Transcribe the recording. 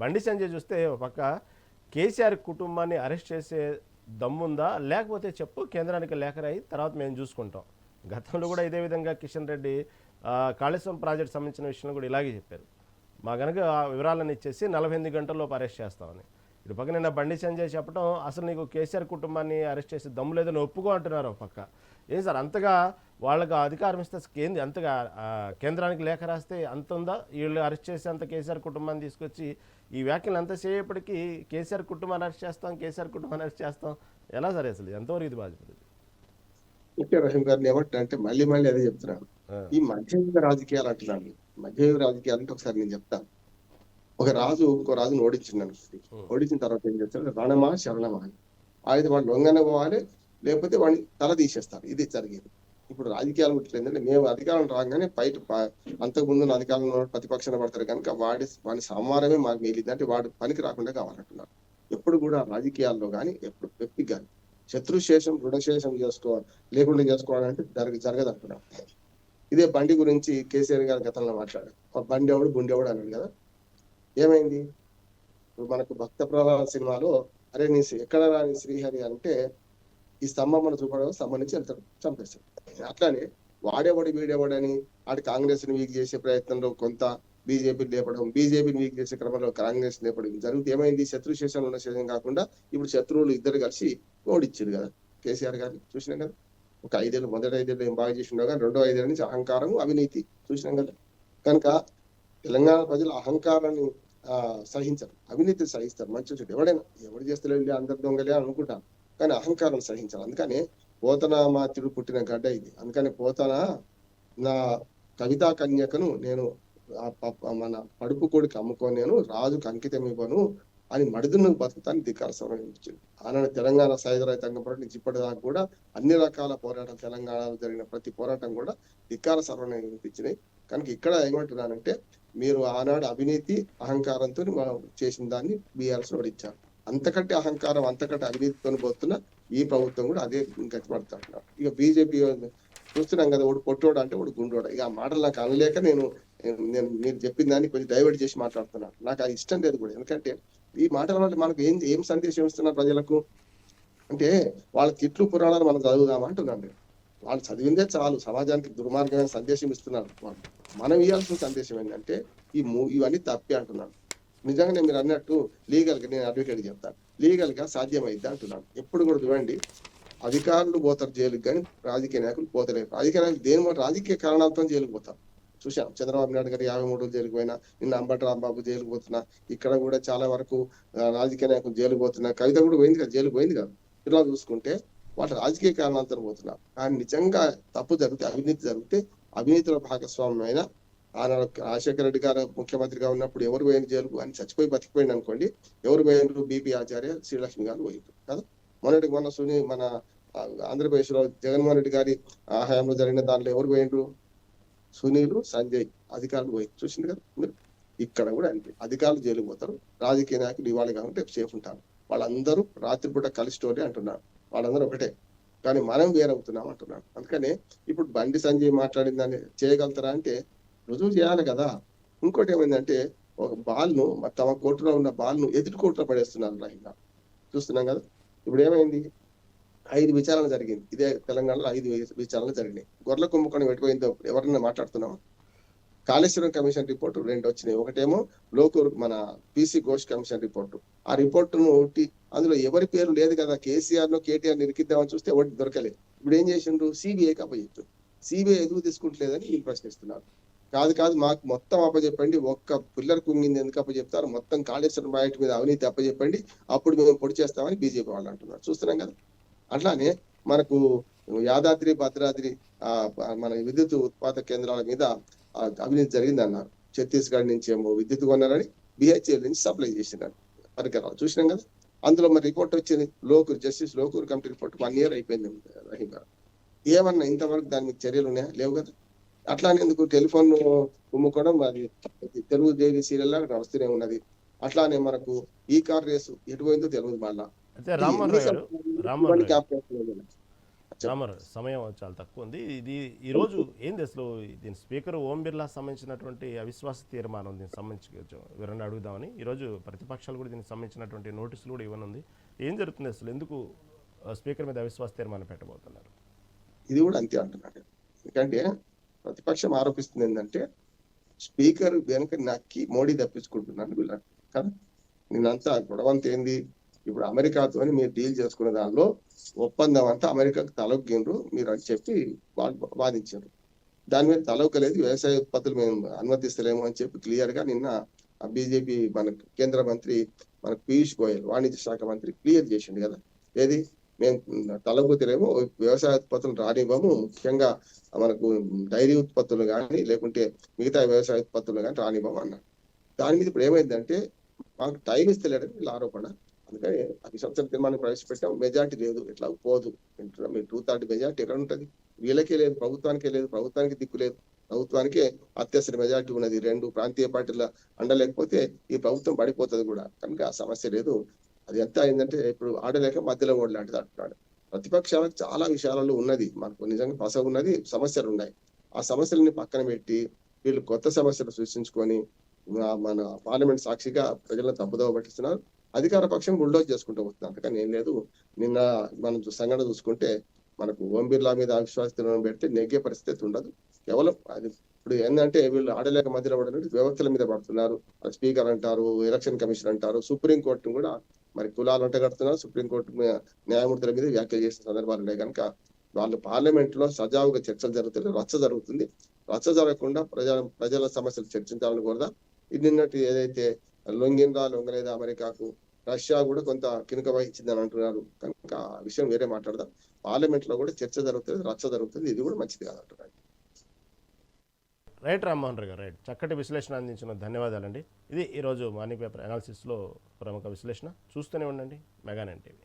బండి సంజయ్ చూస్తే ఒక పక్క కేసీఆర్ కుటుంబాన్ని అరెస్ట్ చేసే దమ్ముందా? లేకపోతే చెప్పు కేంద్రానికి లేఖరాయి తర్వాత మేము చూసుకుంటాం. గతంలో కూడా ఇదే విధంగా కిషన్ రెడ్డి కాళేశ్వరం ప్రాజెక్ట్ సంబంధించిన విషయంలో కూడా ఇలాగే చెప్పారు. మా కనుక ఆ వివరాలను ఇచ్చేసి నలభై ఎనిమిది గంటల్లోపు అరెస్ట్ చేస్తామని. ఇటు పక్క నిన్న బండి సంజయ్ చెప్పడం అసలు నీకు కేసీఆర్ కుటుంబాన్ని అరెస్ట్ చేసి దమ్ము లేదని ఒప్పుకో అంటున్నారు ఒక పక్క. ఏం సార్ అంతగా వాళ్ళకి అధికారం ఇస్తే కేంద్ర అంతగా కేంద్రానికి లేఖ రాస్తే అంత ఉందా? వీళ్ళు అరెస్ట్ చేసి అంత కేసీఆర్ కుటుంబాన్ని తీసుకొచ్చి ఈ వ్యాఖ్యలు ఎంతసేపటికి కేసీఆర్ కుటుంబాన్ని అరెస్ట్ చేస్తాం కేసీఆర్ కుటుంబాన్ని అరెస్ట్ చేస్తాం? ఎలా సరే అసలు? ఎంతవరకు ఇది బాధ్యత ఓకే రహీం గారిని ఏమంటా అంటే మళ్ళీ మళ్ళీ అదే చెప్తున్నాను. ఈ మధ్యయుగ రాజకీయాలు అంటున్నాను. మధ్యయుగ రాజకీయాలు అంటే ఒకసారి నేను చెప్తాను. ఒక రాజు ఇంకో రాజును ఓడించిండు ఓడించిన తర్వాత ఏం చేస్తాడు? రణమా శరణమా అని. అయితే వాడు లొంగన పోవాలి లేకపోతే వాడిని తల తీసేస్తారు. ఇది జరిగేది. ఇప్పుడు రాజకీయాలు ఏంటంటే మేము అధికారం రాగానే బయట అంతకుముందు అధికారంలో ఉన్న ప్రతిపక్షాన పడతారు. కనుక వాడి వాడి సంహారమే మాకు మిగిలింది అంటే వాడు పనికి రాకుండా కావాలంటున్నారు. ఎప్పుడు కూడా రాజకీయాల్లో కానీ ఎప్పుడు వ్యక్తికి కానీ శత్రుశేషం రుణశేషం చేసుకోవాలి. లేకుండా చేసుకోవాలంటే జరగ జరగదు అంటున్నాం ఇదే బండి గురించి కేసీఆర్ గారు గతంలో మాట్లాడారు. బండి ఎవడు గుండె ఎవడు అన్నాడు కదా. ఏమైంది? ఇప్పుడు మనకు భక్త ప్రధాన సినిమాలో అరే నీ ఎక్కడ రాని శ్రీహరి అంటే ఈ స్తంభం మన చూపడం స్తంభం నుంచి వెళ్తాడు చంపేస్తాడు. అట్లానే వాడేవాడు వీడేవాడని ఆడు కాంగ్రెస్ని వీక్ చేసే ప్రయత్నంలో కొంత బీజేపీ లేపడం బీజేపీని వీక్ చేసే క్రమంలో కాంగ్రెస్ లేపడం జరిగితే ఏమైంది? శత్రు శేషం ఉన్న శేషం కాకుండా ఇప్పుడు శత్రువులు ఇద్దరు కలిసి ఓడిచ్చారు కదా. కేసీఆర్ గారిని చూసినాం కదా. ఒక ఐదేళ్ళు మొదటి ఐదేళ్ళు ఏం బాగా చేసిండో కానీ రెండో ఐదేళ్ళ నుంచి అహంకారం అవినీతి చూసినాం కదా. కనుక తెలంగాణ ప్రజలు అహంకారాన్ని ఆ సహించరు. అవినీతి సహిస్తారు. మంచి చెడు. ఎవడైనా ఎవడు చేస్తలే అందరు దొంగలే అనుకుంటాను. కానీ అహంకారం సహించాలి. అందుకనే పోతన మాత్రుడు పుట్టిన గడ్డ ఇది. అందుకని పోతన నా కవితా కన్యకను నేను మన పడుపు కొడుకు అమ్ముకొని నేను రాజుకు అంకితం ఇవ్వను. అని మడుదును బతుకుతాన్ని ధిక్కార సమర్పించింది ఆనాడు తెలంగాణ సాయుధ రైతాంగం పోరాటం నుంచి ఇప్పటిదాకా కూడా అన్ని రకాల పోరాటం తెలంగాణలో జరిగిన ప్రతి పోరాటం కూడా ధిక్కార సర్వం వినిపించినాయి కనుక ఇక్కడ ఏమంటున్నానంటే మీరు ఆనాడు అవినీతి అహంకారంతో చేసిన దాన్ని బీఆర్ఎస్ ఓడించారు. అంతకంటే అహంకారం అంతకంటే అవినీతితో పోతున్న ఈ ప్రభుత్వం కూడా అదే గతిపడుతున్నారు ఇక బీజేపీ చూస్తున్నాం కదా ఒకడు పొట్టోడు అంటే వాడు గుండోడు. ఇక ఆ మాటలు నాకు అనలేక నేను నేను మీరు చెప్పిన దాన్ని కొంచెం డైవర్ట్ చేసి మాట్లాడుతున్నాను. నాకు అది ఇష్టం లేదు కూడా. ఎందుకంటే ఈ మాటల వల్ల మనకు ఏం ఏం సందేశం ఇస్తున్నారు ప్రజలకు? అంటే వాళ్ళ తిట్లు పురాణాలు మనం చదువుదామా అంటున్నాను వాళ్ళు చదివిందే చాలు. సమాజానికి దుర్మార్గమైన సందేశం ఇస్తున్నారు. వాళ్ళు మనం ఇవ్వాల్సిన సందేశం ఏంటంటే ఈ మూ ఇవన్నీ తప్పే అంటున్నాను నిజంగానే మీరు అన్నట్టు లీగల్గా నేను అడ్వకేట్ చెప్తాను. లీగల్గా సాధ్యమైద్ది అంటున్నాను ఎప్పుడు కూడా చూడండి అధికారులు పోతారు జైలుకి కానీ రాజకీయ నాయకులు పోతలేరు. రాజకీయ నాయకులు దేని వల్ల రాజకీయ కారణాలతో జైలుకు పోతారు. చూసాం చంద్రబాబు నాయుడు గారు యాభై మూడు జైలుకు పోయినా నిన్న అంబటి రాంబాబు జైలుకు పోతున్నా ఇక్కడ కూడా చాలా వరకు రాజకీయ నాయకులు జైలుకు పోతున్నా. కవిత కూడా పోయింది కదా జైలుకు పోయింది కదా. ఇలా చూసుకుంటే వాళ్ళ రాజకీయ కారణాలతో పోతున్నారు కానీ నిజంగా తప్పు జరిగితే అవినీతి జరిగితే అవినీతిలో భాగస్వామ్యమైన ఆనాడు రాజశేఖర రెడ్డి గారు ముఖ్యమంత్రిగా ఉన్నప్పుడు ఎవరు పోయిన జైలుకు అని చచ్చిపోయి బతికిపోయింది అనుకోండి ఎవరు పోయినరు? బీపీ ఆచార్య శ్రీలక్ష్మి గారు పోయిండ్రు కదా. మొన్నటికి మొన్న సుని మన ఆంధ్రప్రదేశ్లో జగన్మోహన్ రెడ్డి గారి ఆ హయాంలో జరిగిన దాంట్లో ఎవరు పోయిండ్రు సునీల్ సంజయ్ అధికారులు పోయి చూసింది కదా. మీరు ఇక్కడ కూడా అంతే. అధికారులు జైలు పోతారు. రాజకీయ నాయకులు ఇవాళ కాబట్టి సేఫ్ ఉంటారు. వాళ్ళందరూ రాత్రిపూట కలిసి స్టోరీ అంటున్నారు. వాళ్ళందరూ ఒకటే. కానీ మనం వేరవుతున్నాం అంటున్నాను అందుకనే ఇప్పుడు బండి సంజయ్ మాట్లాడిందని చేయగలుగుతారా అంటే రుజువు చేయాలి కదా. ఇంకోటి ఏమైందంటే ఒక బాల్ను తమ కోర్టులో ఉన్న బాల్ను ఎదుటి కోర్టులో పడేస్తున్నారు రహింగా చూస్తున్నాం కదా. ఇప్పుడు ఏమైంది? ఐదు విచారణ జరిగింది. ఇదే తెలంగాణలో ఐదు విచారణ విచారణలు జరిగినాయి. గొర్రెల కుంభకోణం ఎటుపోయిందో ఎవరన్నా మాట్లాడుతున్నాం కాళేశ్వరం కమిషన్ రిపోర్ట్ రెండు వచ్చినాయి. ఒకటేమో లోకూరు మన పీసీ ఘోష్ కమిషన్ రిపోర్ట్. ఆ రిపోర్టును ఒకటి అందులో ఎవరి పేరు లేదు కదా. కేసీఆర్ను కేటీఆర్ నిరికిద్దామని చూస్తే ఒకటి దొరకలేదు. ఇప్పుడు ఏం చేసిండ్రు? సిబిఐకి అప్పచెప్తారు సిబిఐ ఎదుగు తీసుకుంటలేదని వీళ్ళు ప్రశ్నిస్తున్నారు. కాదు కాదు మాకు మొత్తం అప్పచెప్పండి. ఒక్క పిల్లర్ కుంగింది ఎందుకు అప్పచెప్తారు? మొత్తం కాళేశ్వరం ప్రాజెక్టు మీద అవినీతి అప్పచెప్పండి. అప్పుడు మేము పొడి చేస్తామని బీజేపీ వాళ్ళు అంటున్నారు. చూస్తున్నాం కదా. అట్లానే మనకు యాదాద్రి భద్రాద్రి ఆ మన విద్యుత్ ఉత్పాదక కేంద్రాల మీద అభివృద్ధి అవినీతి జరిగింది అన్నారు ఛత్తీస్గఢ్ నుంచి ఏమో విద్యుత్ కొన్నారని బిహెచ్ఎల్ నుంచి సప్లై చేసినారు పరికరాలు చూసినాం కదా. అందులో మరి రిపోర్ట్ వచ్చింది. Lokur justice Lokur committee report one year అయిపోయింది రహీం గారు ఏమన్నా ఇంతవరకు దాని మీద చర్యలు ఉన్నాయా? లేవు కదా. అట్లానే ఎందుకు టెలిఫోన్ కుమ్ముకోవడం అది తెలుగు దేవి సీరియల్ లాగా నడుస్తూనే ఉన్నది. అట్లానే మనకు ఈ కార్ రేసు ఎటు పోయిందో తెలియదు మళ్ళా. అయితే రామ్మోహన్ రావు గారు రామ్మోహన్. రామారావు సమయం చాలా తక్కువ ఉంది. ఇది ఈ రోజు ఏంది అసలు దీని స్పీకర్ ఓం బిర్లా సంబంధించినటువంటి అవిశ్వాస తీర్మానం దీనికి సంబంధించి వివరణ అడుగుదామని. ఈరోజు ప్రతిపక్షాలు కూడా దీనికి సంబంధించినటువంటి నోటీసులు కూడా ఇవ్వనుంది. ఏం జరుగుతుంది అసలు? ఎందుకు స్పీకర్ మీద అవిశ్వాస తీర్మానం పెట్టబోతున్నారు? ఇది కూడా అంతే అంటున్నాడు. ఎందుకంటే ప్రతిపక్షం ఆరోపిస్తుంది ఏంటంటే స్పీకర్ వెనక నక్కి మోడీ తప్పించుకుంటున్నాను వీళ్ళు కదా? నేనంతా గొడవంత ఏంది? ఇప్పుడు అమెరికాతో మీరు డీల్ చేసుకునే దానిలో ఒప్పందం అంతా అమెరికాకు తలొగ్గిండ్రు మీరు అని చెప్పి వాదించారు. దాని మీద తలొక్కలేదు వ్యవసాయ ఉత్పత్తులు మేము అనుమతిస్తలేము అని చెప్పి క్లియర్గా నిన్న బీజేపీ మన కేంద్ర మంత్రి మన పీయూష్ గోయల్ వాణిజ్య శాఖ మంత్రి క్లియర్ చేసిండు కదా. ఏది? మేము తలగుతలేము వ్యవసాయ ఉత్పత్తులు రానివ్వము ముఖ్యంగా మనకు డైరీ ఉత్పత్తులు కానీ లేకుంటే మిగతా వ్యవసాయ ఉత్పత్తులు కానీ రానివ్వము అన్నారు దాని మీద ఇప్పుడు ఏమైందంటే మాకు టైం ఇస్తలేడని వీళ్ళ ఆరోపణ. అందుకని అభిశంసన తీర్మానం ప్రవేశపెట్టాం. మెజార్టీ లేదు. ఇట్లా పోదు వింటున్నాం మీ టూ థర్టీ మెజార్టీ ఎక్కడ ఉంటుంది? వీళ్ళకే లేదు. ప్రభుత్వానికే లేదు. ప్రభుత్వానికి దిక్కు లేదు. ప్రభుత్వానికే అత్యవసర మెజార్టీ ఉన్నది. రెండు ప్రాంతీయ పార్టీల అండలేకపోతే ఈ ప్రభుత్వం పడిపోతుంది కూడా. కనుక ఆ సమస్య లేదు. అది ఎంత అయిందంటే ఇప్పుడు ఆడలేక మధ్యలో ఓడలాంటిది అంటున్నాడు. ప్రతిపక్షాలకు చాలా విషయాలలో ఉన్నది. మనకు నిజంగా పస ఉన్నది. సమస్యలు ఉన్నాయి. ఆ సమస్యలని పక్కన పెట్టి వీళ్ళు కొత్త సమస్యలు సృష్టించుకొని మన పార్లమెంట్ సాక్షిగా ప్రజలను తప్పుదోవ పట్టిస్తున్నారు. అధికార పక్షం బుల్డోజ్ చేసుకుంటూ వస్తుంది అంతకని ఏం లేదు. నిన్న మనం సంఘటన చూసుకుంటే మనకు ఓం బిర్లా మీద అవిశ్వాస తీర్మానం పెడితే నెగ్గే పరిస్థితి ఉండదు. కేవలం అది ఇప్పుడు ఏంటంటే వీళ్ళు ఆడలేక మధ్యలో పడినట్టు వ్యవస్థల మీద పడుతున్నారు. స్పీకర్ అంటారు ఎలక్షన్ కమిషన్ అంటారు సుప్రీం కోర్టును కూడా మరి కులాలు అంట కడుతున్నారు సుప్రీం కోర్టు మీద న్యాయమూర్తుల మీద వ్యాఖ్యలు చేసిన సందర్భాలు ఉన్నాయి కనుక వాళ్ళు పార్లమెంట్లో సజావుగా చర్చలు జరుగుతుంది రచ్చ జరుగుతుంది. రచ్చ జరగకుండా ప్రజల ప్రజల సమస్యలు చర్చించాలని కూడా ఇది నిన్నటి ఏదైతే లొంగిందా లొంగలేదా అమెరికాకు? రష్యా కూడా కొంత కినుక వహించిందని అంటున్నారు. కనుక ఆ విషయం వేరే మాట్లాడదాం. పార్లమెంట్లో కూడా చర్చ జరుగుతుంది రచ్చ జరుగుతుంది. ఇది కూడా మంచిది కాదు రైట్ రామ్మోహన్ రావు గారు రైట్. చక్కటి విశ్లేషణ అందించిన ధన్యవాదాలండి. ఇది ఈరోజు మార్నింగ్ పేపర్ అనాలిసిస్లో ప్రముఖ విశ్లేషణ. చూస్తూనే ఉండండి. మెగానెన్ టీవీ.